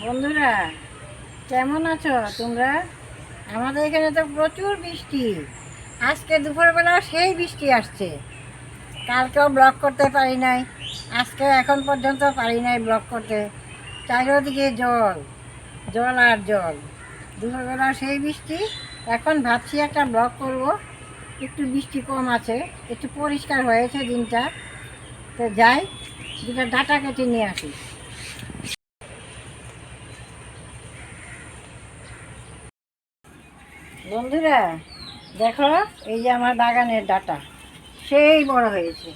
বন্ধুরা, কেমন আছো তোমরা? আমাদের এখানে তো প্রচুর বৃষ্টি। আজকে দুপুরবেলা সেই বৃষ্টি আসছে। কালকেও ব্লক করতে পারি নাই। আজকে এখন পর্যন্ত পারি নাই ব্লক করতে। চারিদিকে জল জল আর জল। দুপুরবেলা সেই বৃষ্টি। এখন ভাবছি একটা ব্লক করব। একটু বৃষ্টি কম আছে, একটু পরিষ্কার হয়েছে দিনটা। তো যাই, দুটো ডাটা কেটে নিয়ে আসি। বন্ধুরা, দেখো এই যে আমার বাগানের ডাটা, সেই বড় হয়েছে।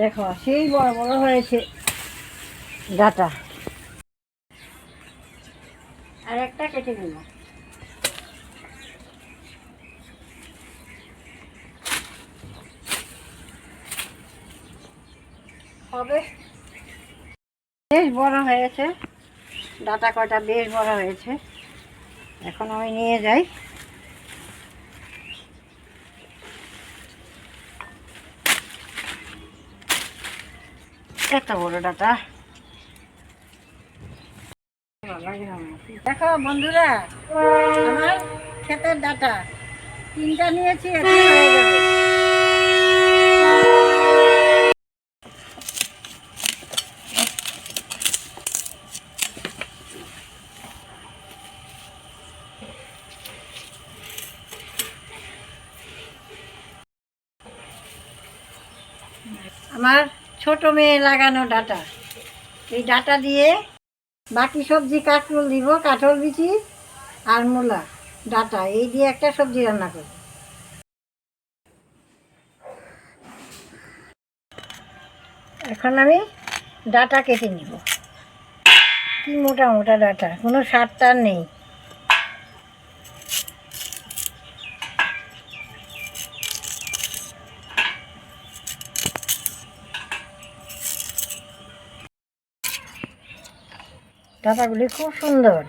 দেখো, সেই বড় বড় হয়েছে ডাটা। আর একটা কেটে নিল হবে। বেশ বড় হয়েছে। ডাটা কয়টা বেশ বড় হয়েছে। এখন আমি নিয়ে যাই। এত বড় ডাটা। দেখো বন্ধুরা, আমার ক্ষেতের ডাটা। তিনটা নিয়েছি এত হয়ে যাবে আমার ছোট মেয়ে লাগানো ডাটা। এই ডাটা দিয়ে বাকি সবজি কাঁকরোল দিব, কাঠল বিচি আর মূলা ডাটা। এই দিয়ে একটা সবজি রান্না করব। এখন আমি ডাটা কেটে নিব। কি মোটা মোটা ডাটা? কোনো সার টার নেই। ডাটাগুলি খুব সুন্দর।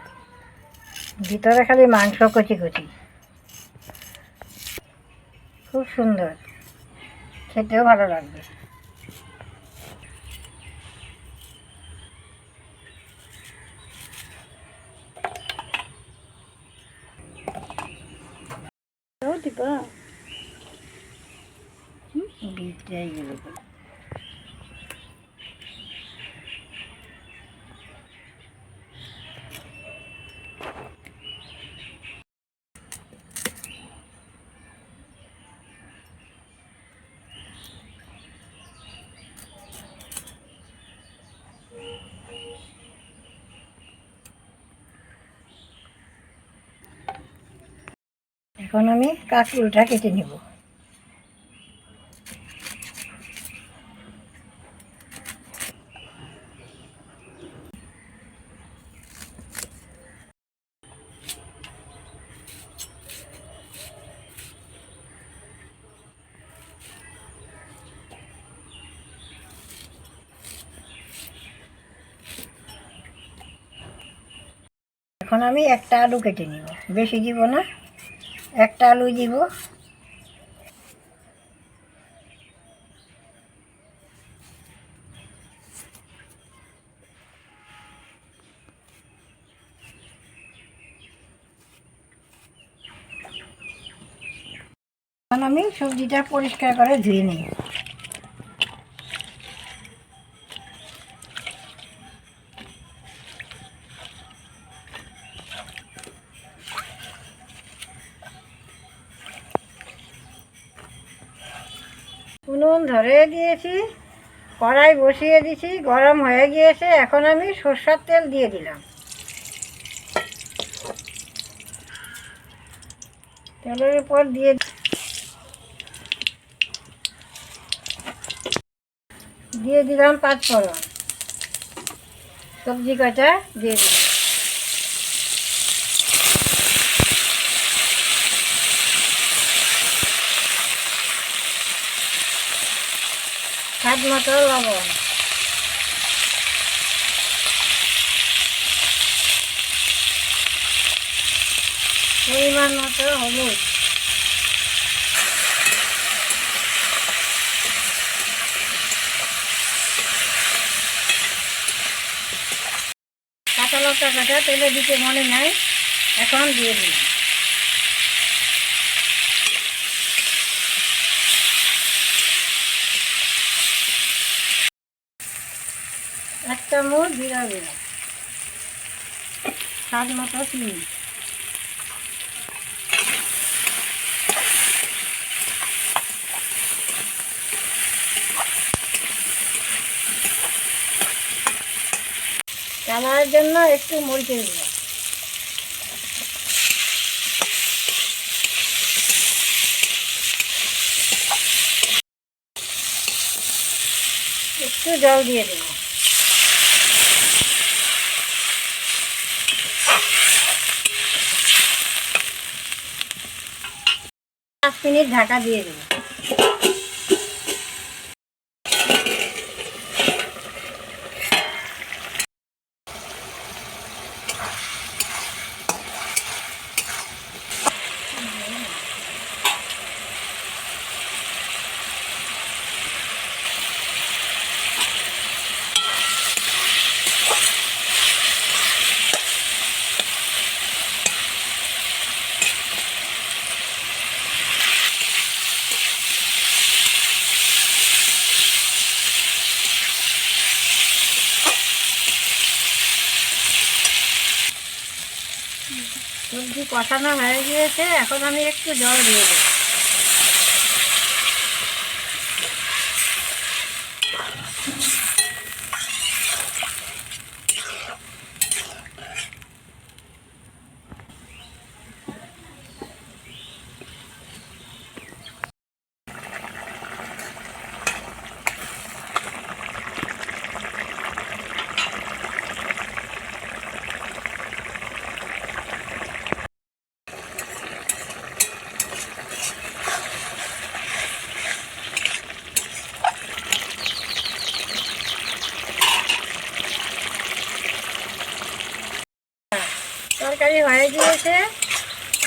ভিতরে খালি মাংস কচি কচি। খুব সুন্দর। খেতেও ভালো লাগবে। দিবা। গেল। এখন আমি কাঁকরুলটা কেটে নেব। এখন আমি একটা আলু কেটে নিব। বেশি দিব না। একটা আলু দিব। আমি সবজিটা পরিষ্কার করে ধুয়ে নিই। ধরে দিয়েছি কড়াই বসিয়ে দিছি, গরম হয়ে গিয়েছে, এখন আমি সর্ষার তেল দিয়ে দিলাম। তেলের উপর দিয়ে দিয়ে দিলাম পাঁচ ফোড়ন। সবজি কাটা দিয়ে দিলাম। মতো লবণ পরিমাণ মতো কাঁচা লঙ্কা কাঁচা তেলে দিতে মনে নাই এখন দিয়ে দিন চামচ জিরা দিলাম স্বাদ মতো চিনি। কালারের জন্য একটু মরিচের দিলাম একটু জল দিয়ে দেবো। পাঁচ মিনিট ঢাকা দিয়ে দেবো। সবজি কষানো হয়ে গিয়েছে এখন আমি একটু জল দিয়ে দেবো তরকারি হয়ে গিয়েছে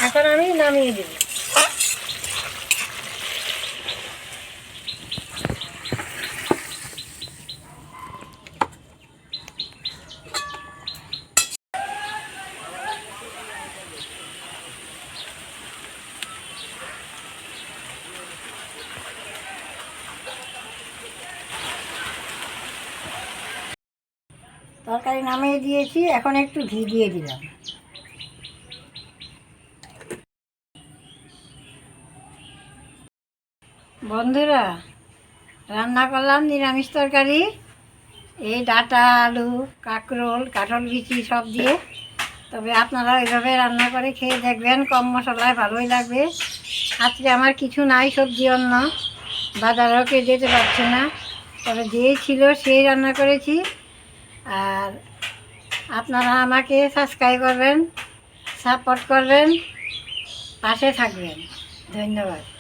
এখন আমি নামিয়ে দেবো। তরকারি নামিয়ে দিয়েছি এখন একটু ঘি দিয়ে দিলাম। বন্ধুরা, রান্না করলাম, নিরামিষ তরকারি। এই ডাটা, আলু, কাঁকরোল, কাঁঠাল বিচি সব দিয়ে। তবে আপনারা এইভাবে রান্না করে খেয়ে দেখবেন, কম মশলায় ভালোই লাগবে। আজকে আমার কিছু নাই সবজি অন্য বাজারেও কে যেতে পারছে না। তবে যেই ছিল সেই রান্না করেছি। আর আপনারা আমাকে সাবস্ক্রাইব করবেন সাপোর্ট করবেন, পাশে থাকবেন। ধন্যবাদ।